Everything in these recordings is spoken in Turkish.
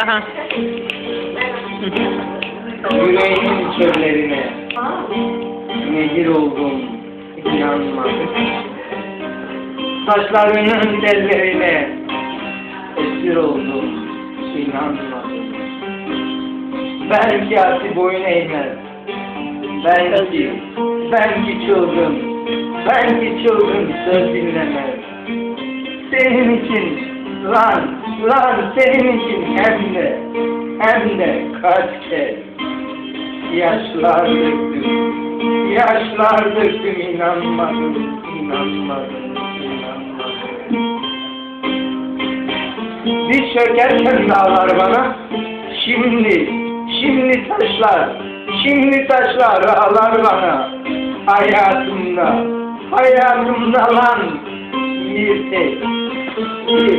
Aha. Yüreğimin çöllerine nehir oldum inanmadım. Saçlarının tellerine esir oldum inanmadım. Belki artık boyun eğmez. Belki, belki çılgın, belki çılgın söz dinlemez. Senin için lan, lan senin için hem de, hem de kaç kez yaşlar döktüm, yaşlar döktüm inanmadım, inanmadım, inanmadım. Bir çökerken dağlar bana, şimdi, şimdi taşlar, şimdi taşlar ağlar bana. Hayatımda, hayatımda lan bir tek,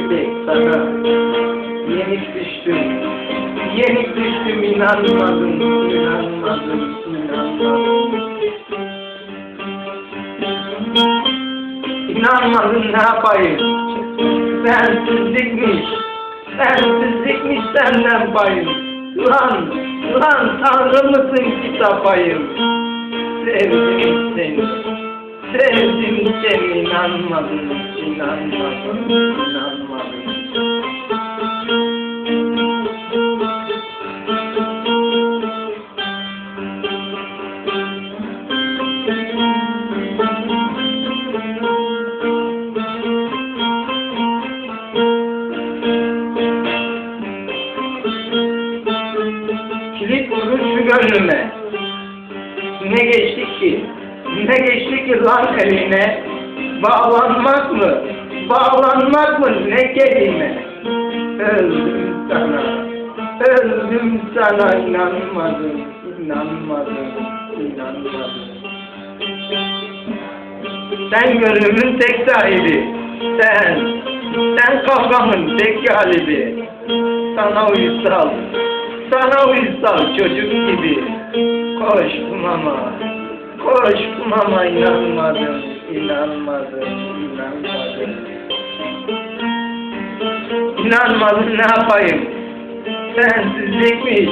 tek sana yenik düştüm, yenik düştüm inanmadım, inanmadım, inanmadım. İnanmadın ne yapayım? Sensizlikmiş, sensizlikmiş senden payım. Lan, lan tanrı mısın kitapayım? Sevdim seni, sevdim seni inanmadım, inanmadım, inanmadım. Kilit vurur şu gönlüme. Ne geçti ki? Ne geçti ki lan eline? Bağlanmak mı? Bağlanmak mı ne kelime? Öldüm sana. Öldüm sana inanmadım. inanmadım, inanmadım. Sen gönlümün tek sahibi. Sen, sen kafamın tek galibi. Sana uysal, sana uysal çocuk gibi. Koştum ama, koştum ama inanmadım, inanmadım, inanmadım. İnanmadım ne yapayım? Sensizlikmiş,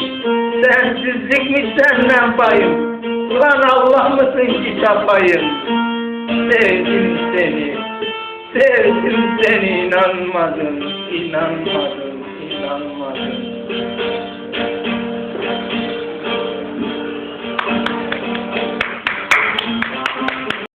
sensizlikmiş senden payım. Ulan Allah mısın ki çapayım? Sevdim seni, sevdim seni inanmadım, inanmadım, inanmadım.